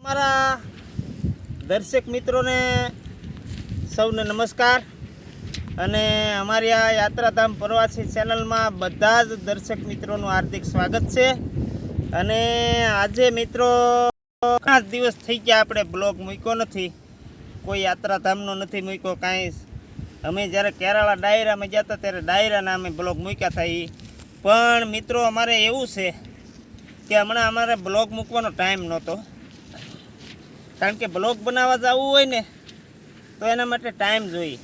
મારા દર્શક મિત્રોને સૌને નમસ્કાર અને અમારી આ યાત્રાધામ પ્રવાસી ચેનલમાં બધા જ દર્શક મિત્રોનું હાર્દિક સ્વાગત છે. અને આજે મિત્રો ઘણા દિવસ થઈ ગયા આપણે બ્લોગ મૂક્યો નથી. કોઈ યાત્રાધામનો નથી મૂક્યો કાંઈ. અમે જ્યારે કેરાળા ડાયરામાં ગયા હતા ત્યારે ડાયરાના અમે બ્લોગ મૂક્યા હતા. પણ મિત્રો અમારે એવું છે કે હમણાં અમારે બ્લોગ મૂકવાનો ટાઈમ નહોતો. કારણ કે બ્લોગ બનાવવા જવું હોય ને, તો એના માટે ટાઈમ જોઈએ.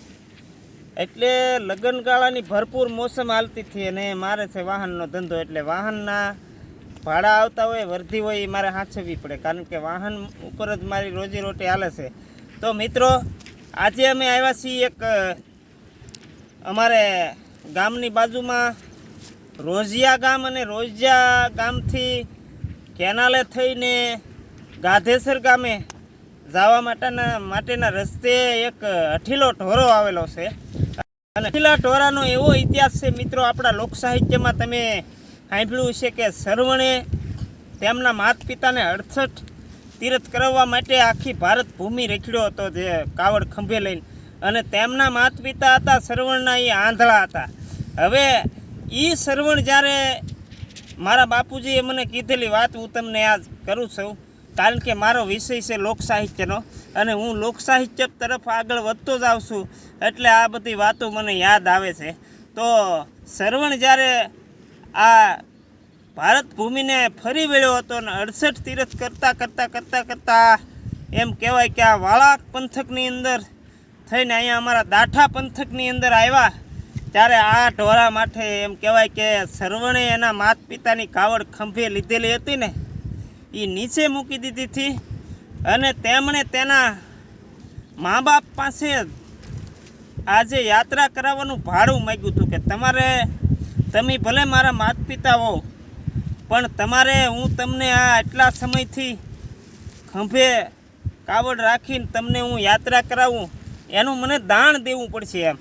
એટલે લગ્નગાળાની ભરપૂર મોસમ હાલતી હતી અને મારે છે વાહનનો ધંધો. એટલે વાહનના ભાડા આવતા હોય, વર્ધી હોય, એ મારે સાચવવી પડે. કારણ કે વાહન ઉપર જ મારી રોજીરોટી હાલે છે. તો મિત્રો, આજે અમે આવ્યા છીએ એક, અમારે ગામની બાજુમાં રોજિયા ગામ અને રોજિયા ગામથી કેનાલે થઈને ગાધેસર ગામે. જવા માટેના માટેના રસ્તે એક અઠીલો ઢોરો આવેલો છે. અને અઠીલા ઢોરાનો એવો ઇતિહાસ છે, મિત્રો, આપણા લોકસાહિત્યમાં તમે સાંભળ્યું છે કે સરવણે તેમના માત પિતાને અડસઠ તીરથ કરાવવા માટે આખી ભારત ભૂમિ રેખડ્યો હતો, જે કાવડ ખંભે લઈને. અને તેમના માત પિતા હતા, સરવણના એ આંધળા હતા. હવે એ સરવણ જ્યારે મારા બાપુજીએ મને કીધેલી વાત હું તમને યાદ કરું છું કારણ કે મારો વિષય છે લોક સાહિત્યનો અને હું લોક સાહિત્ય તરફ આગળ વધતો જ આવું છું એટલે આ બધી વાતો મને યાદ આવે છે. તો સરવણ જ્યારે આ ભારત ભૂમિને ફરી વળ્યો હતો ને અડસઠ તીરથ કરતાં કરતાં કરતાં કરતાં એમ કહેવાય કે આ વાળાક પંથકની અંદર થઈને અહીંયા અમારા દાઠા પંથકની અંદર આવ્યા, ત્યારે આ ઢોરા માટે એમ કહેવાય કે સરવણે એના માત પિતાની કાવડ ખંભે લીધેલી હતી ને. એ નીચે મૂકી દીધી હતી અને તેમણે તેના મા બાપ પાસે આજે યાત્રા કરાવવાનું ભાડું માગ્યું હતું કે તમારે, તમે ભલે મારા માત પિતા હો, પણ તમારે હું તમને આ એટલા સમયથી ખંભે કાવડ રાખીને તમને હું યાત્રા કરાવું, એનું મને દાણ દેવું પડશે એમ.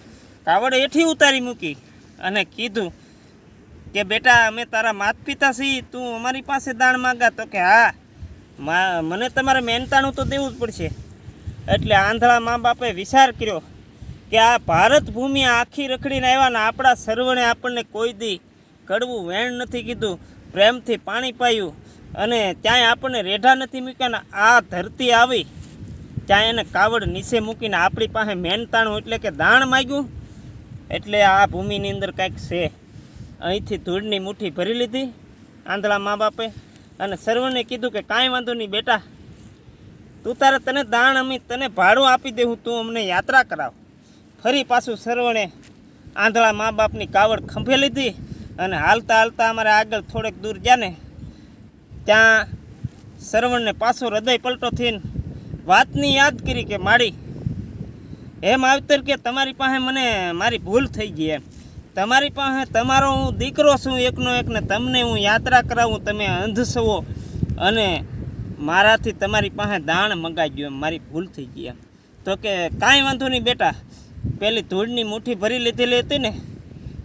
કાવડ એઠી ઉતારી મૂકી અને કીધું કે બેટા, અમે તારા માત પિતા છીએ, તું અમારી પાસે દાણ માગા તો કે હા. મને તમારે મહેનતાણું તો દેવું જ પડશે. એટલે આંધળા મા બાપે વિચાર કર્યો કે આ ભારત ભૂમિ આખી રખડીને આવ્યા ને આપણા સર્વણે આપણને કોઈ દી કડવું વેણ નથી કીધું, પ્રેમથી પાણી પાયું અને ત્યાંય આપણને રેઢા નથી મૂક્યા આ ધરતી આવી. ત્યાં એને કાવડ નીચે મૂકીને આપણી પાસે મહેનતાણું એટલે કે દાણ માગ્યું. એટલે આ ભૂમિની અંદર કાંઈક છે. અહીંથી ધૂળની મુઠ્ઠી ભરી લીધી આંધળા મા બાપે અને સર્વને કીધું કે કાંઈ વાંધો નહીં બેટા, તું તારે તને દાણ અમે તને ભાડું આપી દેવું તું અમને યાત્રા કરાવ. ફરી પાછું સર્વણે આંધળા મા બાપની કાવડ ખંભે લીધી અને હાલતા હાલતા અમારે આગળ થોડેક દૂર ગયા ને, ત્યાં સરવણને પાછો હૃદય પલટો થઈને વાતની યાદ કરી કે માડી એમ આવતર કે તમારી પાસે મને મારી ભૂલ થઈ ગઈ એમ. તમારી પાસે તમારો હું દીકરો છું એકનો એક ને તમને હું યાત્રા કરાવું, તમે અંધ છો અને મારાથી તમારી પાસે દાણ મંગાવ્યું એમ મારી ભૂલ થઈ ગઈ એમ. તો કે કાંઈ વાંધો નહીં બેટા, પેલી ધૂળની મુઠ્ઠી ભરી લીધેલી હતી ને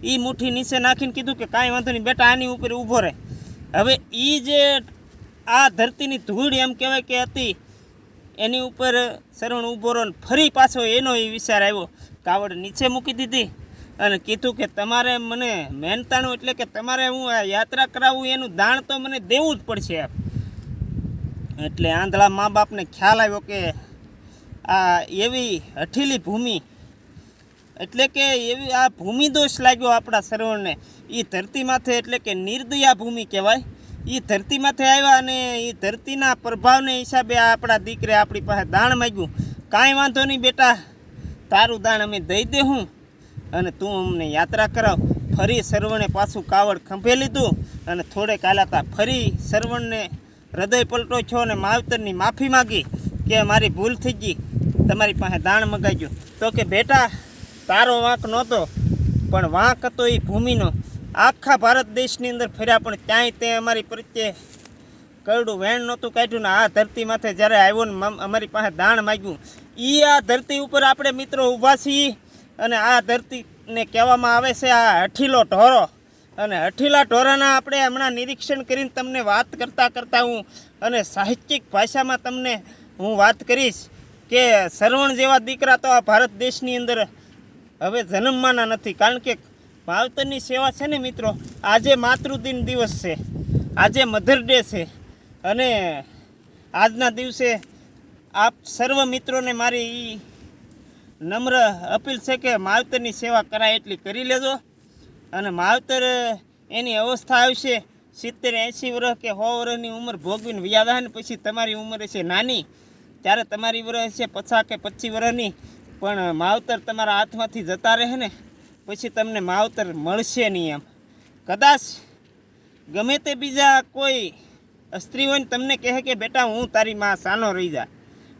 એ મુઠ્ઠી નીચે નાખીને કીધું કે કાંઈ વાંધો નહીં બેટા, આની ઉપર ઊભો રહે. હવે એ જે આ ધરતીની ધૂળ એમ કહેવાય કે હતી, એની ઉપર શરણ ઊભો રહ્યો ફરી પાછો એનો એ વિચાર આવ્યો, કાવડ નીચે મૂકી દીધી. અને કીધું કે તમારે મને મહેનતાણું એટલે કે તમારે હું યાત્રા કરાવું, એનું દાણ તો મને દેવું જ પડશે. એટલે આંધળા મા બાપને ખ્યાલ આવ્યો કે આ એવી હઠીલી ભૂમિ, એટલે કે એવી આ ભૂમિ દોષ લાગ્યો આપણા સર્વણને. એ ધરતી માથે એટલે કે નિર્દયા ભૂમિ કહેવાય. એ ધરતી માથે આવ્યા અને એ ધરતીના પ્રભાવને હિસાબે આપણા દીકરે આપણી પાસે દાણ માગ્યું. કાંઈ વાંધો નહીં બેટા, તારું દાણ અમે દઈ દેવું અને તું અમને યાત્રા કરાવ. ફરી સરવણે પાછું કાવડ ખંભે લીધું અને થોડેક કાલાતા ફરી સરવણને હૃદય પલટો છો અને માવતરની માફી માગી કે મારી ભૂલ થઈ ગઈ, તમારી પાસે દાણ મગાવ્યું. તો કે બેટા, તારો વાંક નહોતો, પણ વાંક હતો એ ભૂમિનો. આખા ભારત દેશની અંદર ફર્યા, પણ ત્યાંય તે અમારી પ્રત્યે કરડું વેણ નહોતું કાઢ્યું ને આ ધરતી માથે જ્યારે આવ્યો ને અમારી પાસે દાણ માગ્યું. એ આ ધરતી ઉપર આપણે મિત્રો ઊભા છીએ. અને આ ધરતીને કહેવામાં આવે છે આ હઠીલો ઢોરો. અને અઠીલા ઢોરાના આપણે હમણાં નિરીક્ષણ કરીને તમને વાત કરતાં કરતાં હું અને સાહિત્યિક ભાષામાં તમને હું વાત કરીશ કે સરવણ જેવા દીકરા તો આ ભારત દેશની અંદર હવે જન્મવાના નથી. કારણ કે માવતરની સેવા છે ને મિત્રો, આજે માતૃદિન દિવસ છે. આજે મધર ડે છે. અને આજના દિવસે આપ સર્વ મિત્રોને મારી નમ્ર અપીલ છે કે માવતરની સેવા કરાય એટલી કરી લેજો. અને માવતર એની અવસ્થા આવશે સિત્તેર એંસી વર્ષ કે સો વર્ષની ઉંમર ભોગવીને વ્યાદા ને પછી તમારી ઉંમર છે નાની. ત્યારે તમારી વર્ષ છે પચાસ કે પચીસ વર્ષની. પણ માવતર તમારા હાથમાંથી જતા રહે ને પછી તમને માવતર મળશે નહીં એમ. કદાચ ગમે તે બીજા કોઈ સ્ત્રી હોય તમને કહે કે બેટા હું તારી માં સાનો રહી જા.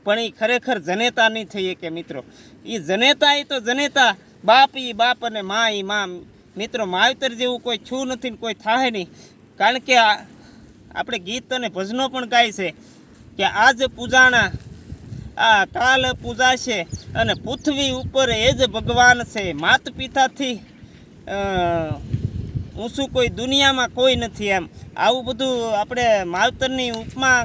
પણ એ ખરેખર જનેતા નહીં થઈએ કે મિત્રો. એ જનેતા એ તો જનેતા. બાપ ઈ બાપ અને મા એ મા. મિત્રો, માવતર જેવું કોઈ છું નથી કોઈ થાય નહીં. કારણ કે આપણે ગીત અને ભજનો પણ ગાય છે કે આજ પૂજાણા, આ કાલ પૂજાશે અને પૃથ્વી ઉપર એ જ ભગવાન છે. માત પિતાથી ઊંચું કોઈ દુનિયામાં કોઈ નથી એમ. આવું બધું આપણે માવતરની ઉપમા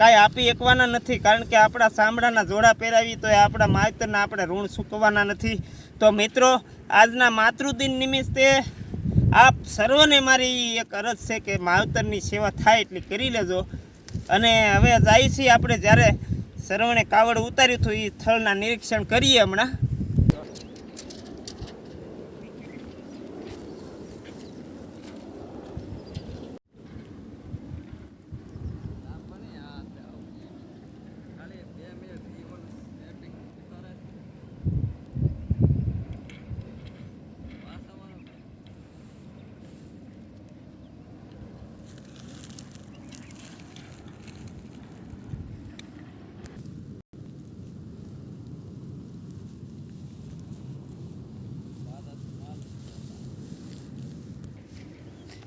કાંઈ આપી એકવાના નથી, કારણ કે આપણા ચામડાના જોડા પહેરાવી તો એ આપણા માવતરના આપણે ઋણ ચૂકવવાના નથી. તો મિત્રો, આજના માતૃદિન નિમિત્તે આપ સર્વને મારી એક અરજ છે કે માવતરની સેવા થાય એટલી કરી લેજો. અને હવે જાય છીએ આપણે જ્યારે સર્વણે કાવડ ઉતાર્યું હતું એ સ્થળના નિરીક્ષણ કરીએ હમણાં.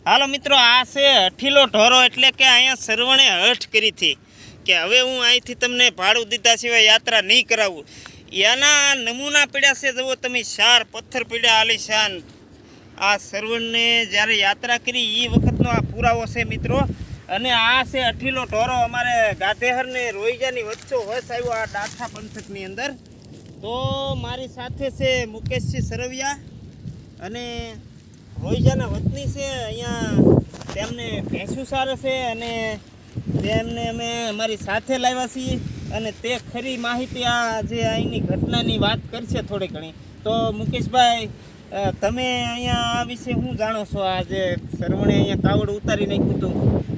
હાલો મિત્રો, આ છે અઠીલો ઢોરો એટલે કે અહીંયા સરવણે હઠ કરી હતી કે હવે હું અહીંથી તમને ભાડું દીધા સિવાય યાત્રા નહીં કરાવું. એના નમૂના પડ્યા છે, જુઓ તમે શાર પથ્થર પડ્યા, આલીશાન. આ સરવણને જ્યારે યાત્રા કરી એ વખતનો આ પુરાવો છે મિત્રો. અને આ છે અઠીલો ઢોરો, અમારે ગાધેહર ને રોઈજાની વચ્ચો વસ આવ્યો આ ડાઠા પંથકની અંદર. તો મારી સાથે છે મુકેશજી સરવિયા અને રોહિજાના વતની છે, અહીંયા તેમને ભેંસું સારું છે અને તેમને અમે અમારી સાથે લાવ્યા છીએ અને તે ખરી માહિતી આ જે અહીંની ઘટનાની વાત કરશે થોડી ઘણી. તો મુકેશભાઈ તમે અહીંયા આ વિશે શું જાણો છો? આ જે સરવણે અહીંયા કાવડ ઉતારી નાખ્યું હતું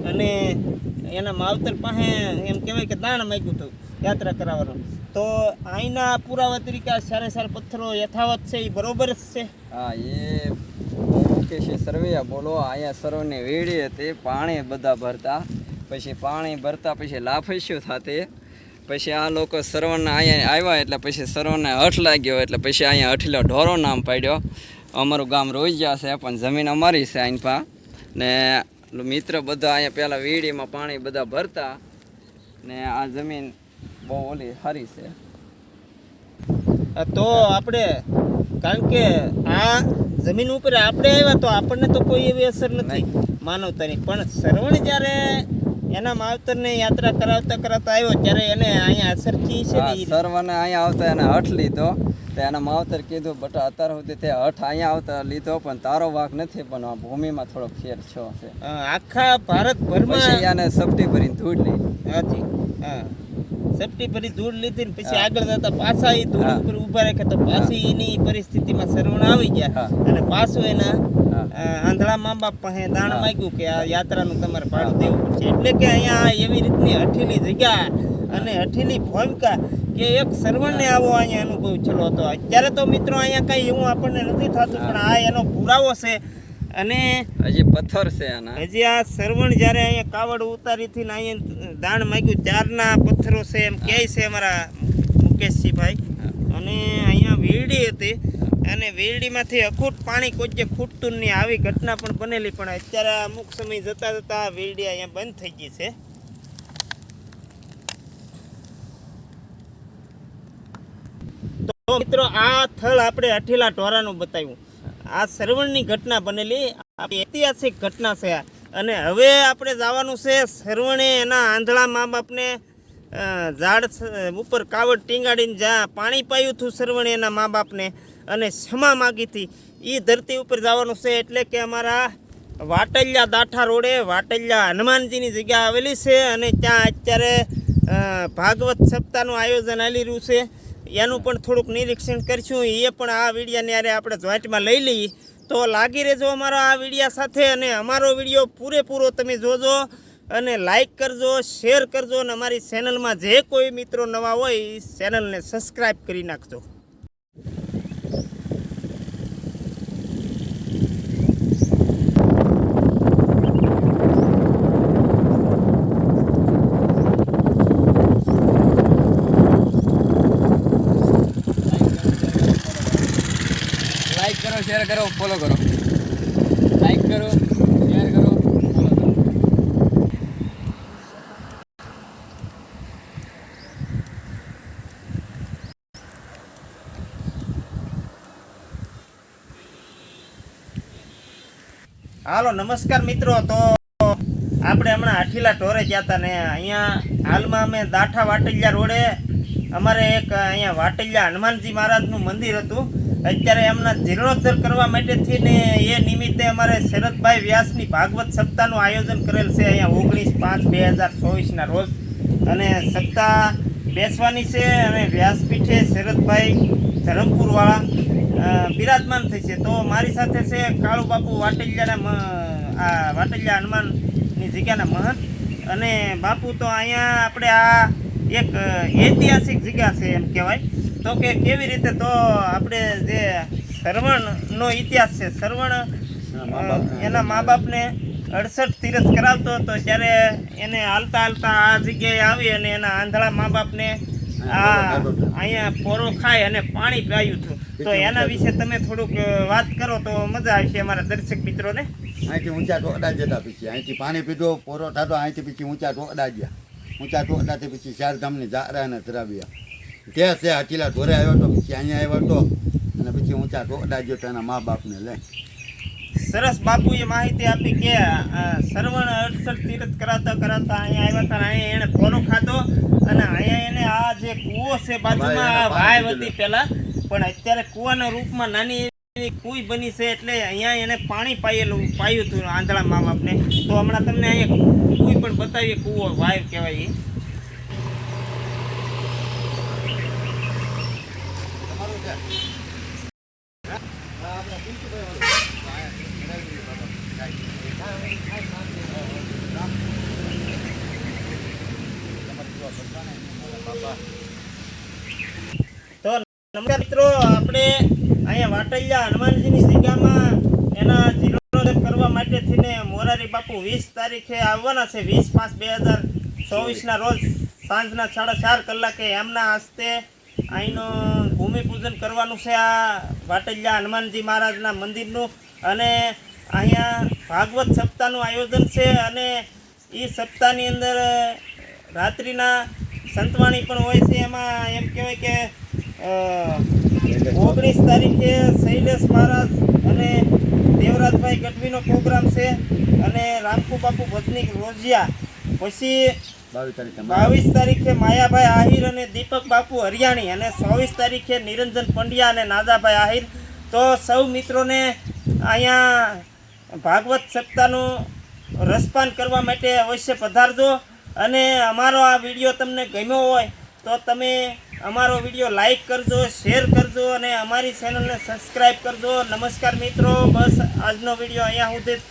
અને એના માવતર પાસે એમ કહેવાય કે દાણ માગ્યું હતું યાત્રા કરાવવાનું. તો અહીંના પુરાવા તરીકે સારા સારા પથ્થરો યથાવત છે એ બરોબર જ છે? હા, એ મુકેશ સરવૈયા બોલો અહીંયા સરોને વેડી હતી પાણી બધા ભરતા. પછી પાણી ભરતા, પછી લાફસ્યું થતી. પછી આ લોકો સર્વને અહીંયા આવ્યા એટલે પછી સર્વને હઠ લાગ્યો, એટલે પછી અહીંયા હઠીલો ઢોરો નામ પાડ્યો. અમારું ગામ રોઈજા છે, પણ જમીન અમારી છે અહીં પા. ને મિત્ર બધા અહીંયા પહેલાં વીડીમાં પાણી બધા ભરતા. ને આ જમીન બહુ ઓલી સારી છે. તો આપણે, કારણ કે આ જમીન ઉપર આપણે આવ્યા તો આપણને તો કોઈ એવી અસર નથી. માનવતાની. પણ શ્રવણ જ્યારે એના માવતરને યાત્રા કરાવતા કરાવતા આવ્યો ત્યારે એને અહીંયા અસર થઈ છે સર્વને અહીંયા આવતા એને હઠ લીધો. તો એના માવતર કીધું બટ અત્યાર સુધી તે હઠ અહીંયા આવતા લીધો પણ તારો વાક નથી પણ આ ભૂમિમાં થોડો ફેર છો. છે આખા ભારતભરમાં એને સપટી ભરીને ધૂળ લઈ હાજી હા. સેફટી ભરી ધૂળ લીધી ને પછી આગળ જતા પાછા એ ધૂળ ઉપર ઊભા રાખ્યા તો પાછી એની પરિસ્થિતિમાં શરવણ આવી ગયા. અને પાછું એના આંધળા મા બાપ પાસે દાણ. માંગ્યું કે આ યાત્રાનું તમારે ભાડું દેવું પડશે. એટલે કે અહીંયા એવી રીતની હઠીલી જગ્યા અને હઠીલી ભૂમિકા કે એક સર્વણને આવો અહીંયા અનુભવ છેલ્લો હતો. અત્યારે તો મિત્રો અહીંયા કઈ એવું આપણને નથી થતું પણ આ એનો પુરાવો છે. અને હજી પથ્થર છે આના. હજી આ સરવણ જ્યારે અહીંયા કાવડ ઉતારીથી ને અહીંયા દાણ માગ્યું ત્યારના પથ્થરો છે એમ કહે છે અમારા મુકેશજીભાઈ. અને અહીંયા વીરડી હતી અને વીરડીમાંથી અખૂટ પાણી જે ખૂટતું નહીં આવી ઘટના પણ બનેલી પણ અત્યારે અમુક સમય જતા જતા વીરડી અહીંયા બંધ થઈ ગઈ છે. તો મિત્રો આ થળ આપણે અઠીલા ઢોરાનું બતાવ્યું. આ શ્રવણની ઘટના બનેલી ઐતિહાસિક ઘટના છે. અને હવે આપણે જવાનું છે શ્રવણે એના આંધળા મા બાપને ઝાડ ઉપર કાવડ ટીંગાડીને જ્યાં પાણી પાયું હતું શ્રવણે એના મા બાપને અને ક્ષમા માગી હતી એ ધરતી ઉપર જવાનું છે એટલે કે અમારા વાટલિયા દાઠા રોડે વાટલિયા હનુમાનજીની જગ્યા આવેલી છે અને ત્યાં અત્યારે ભાગવત સપ્તાહનું આયોજન ચાલી રહ્યું છે એનું પણ થોડુંક નિરીક્ષણ કરીશું. એ પણ આ વિડીયાને યારે આપણે જોઈન્ટમાં લઈ લઈએ. તો લાગી રહેજો અમારા આ વિડીયા સાથે અને અમારો વીડિયો પૂરેપૂરો તમે જોજો અને લાઈક કરજો શેર કરજો અને અમારી ચેનલમાં જે કોઈ મિત્રો નવા હોય એ ચેનલને સબસ્ક્રાઈબ કરી નાખજો. કરો ફોલો કરો. લાઈક કરો શેર કરો હાલો, નમસ્કાર મિત્રો. તો આપણે હમણાં આઠીલા ઢોરે ગયા હતા ને અહીંયા હાલમાં અમે દાઠા વાટલિયા રોડે અમારે એક અહીંયા વાટલિયા હનુમાનજી મહારાજનું મંદિર હતું. અત્યારે એમના જીર્ણોદ્ધાર કરવા માટેથી ને એ નિમિત્તે અમારે શરદભાઈ વ્યાસની ભાગવત સપ્તાહનું આયોજન કરેલ છે અહીંયા ઓગણીસ પાંચ બે હજાર ચોવીસના રોજ. અને સપ્તાહ બેસવાની છે અને વ્યાસપીઠે શરદભાઈ ધરમપુરવાળા બિરાજમાન થઈ છે. તો મારી સાથે છે કાળુ બાપુ વાટલિયાના આ વાટલિયા હનુમાનની જગ્યાના મહંત. અને બાપુ તો અહીંયા આપણે આ એક ઐતિહાસિક જગ્યા છે એમ કહેવાય. તો કે કેવી રીતે તો આપણે જે સરવણનો ઇતિહાસ છે સરવણ એના મા બાપને અડસઠ તીરથ કરાવતો હતો ત્યારે એને હાલતા હાલતા આ જગ્યાએ આવી અને એના આંધળા મા બાપને આ અહીંયા પોરો ખાય અને પાણી પાયું હતું. તો એના વિશે તમે થોડુંક વાત કરો તો મજા આવશે અમારા દર્શક મિત્રોને. અહીંથી ઊંચા ટોકડા જતા પછી અહીંથી પાણી પીધો પોરો થતો અહીંથી પછી ઊંચા ટોકડા ગયા. ઊંચા ટોકડાથી પછી ચારધામની જારાને ધરાવ્યા. તે છે હચીલા ધોરે આવ્યો તો પછી અહીંયા આવ્યો તો. અને પછી ઊંચા ટોકડા ગયો તો એના મા બાપને લઈ. સરસ બાપુએ માહિતી આપી કે અ, સરવણ અડસઠ તીર્થ કરાતા કરાતા અહીંયા આવ્યા હતા અહીંયા એને કોનો ખાધો? અને અહીંયા એને આ જે કૂવો છે બાજુમાં આ વાય હતી પહેલા. પણ અત્યારે કૂવાના રૂપમાં નાની એવી કુઈ બની છે એટલે અહીંયા એને પાણી પાયેલું પાયું હતું આંધળા મા બાપને તો હમણાં તમને અહીંયા કુઈ પણ બતાવીએ કૂવો વાય કહેવાય એ તો નમસ્કાર મિત્રો, આપણે અહીંયા વાટલિયા હનુમાનજીની જગ્યામાં એના જીર્ણોદ્ધાર કરવા માટે થઈને મોરારી બાપુ વીસ તારીખે આવવાના છે, વીસ પાંચ બે હજાર ચોવીસના રોજ સાંજના સાડા ચાર કલાકે એમના હસ્તે અહીંનું ભૂમિપૂજન કરવાનું છે આ વાટલિયા હનુમાનજી મહારાજના મંદિરનું. અને અહીંયા ભાગવત સપ્તાહનું આયોજન છે અને એ સપ્તાહની અંદર રાત્રિના સંતવાણી પણ હોય છે. એમાં એમ કહેવાય કે ઓગણીસ તારીખે શૈલેષ મહારાજ અને દેવરાજભાઈ ગઢવીનો પ્રોગ્રામ છે. અને રામકુ બાપુ ભજની રોજિયા. પછી બાવીસ તારીખે બાવીસ તારીખે માયાભાઈ આહિર અને દીપક બાપુ હરિયાણી અને ચોવીસ તારીખે નિરંજન પંડ્યા અને નાદાભાઈ આહિર. તો સૌ મિત્રોને અહીંયા ભાગવત સપ્તાહનું રસપાન કરવા માટે અવશ્ય પધારજો. અને અમારો આ વીડિયો તમને ગમ્યો હોય તો તમે અમારો વીડિયો લાઈક કરજો, શેર કરજો અને અમારી ચેનલને સબસ્ક્રાઈબ કરજો. નમસ્કાર મિત્રો, બસ આજનો વીડિયો અહીંયા સુધી.